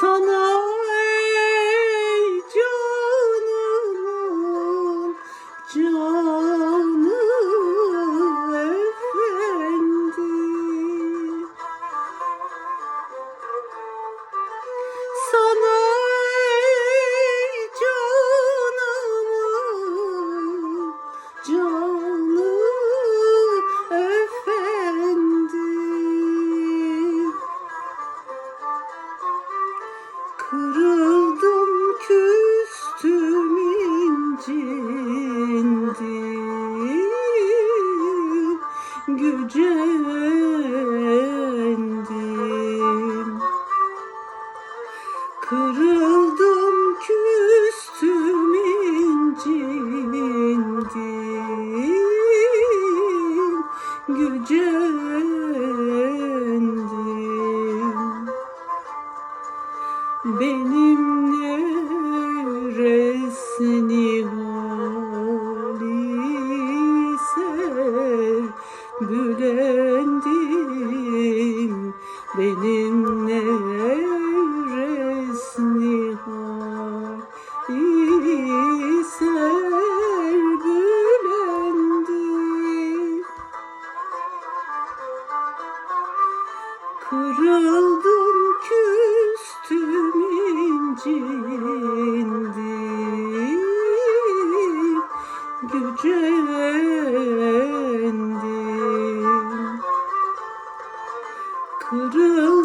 sana gücendim Kırıldım küstüm incindim. Gücendim Benim neresini benim nevres nihal ise bülendim Kırıldım küstüm incindim Gücendim Kırıldım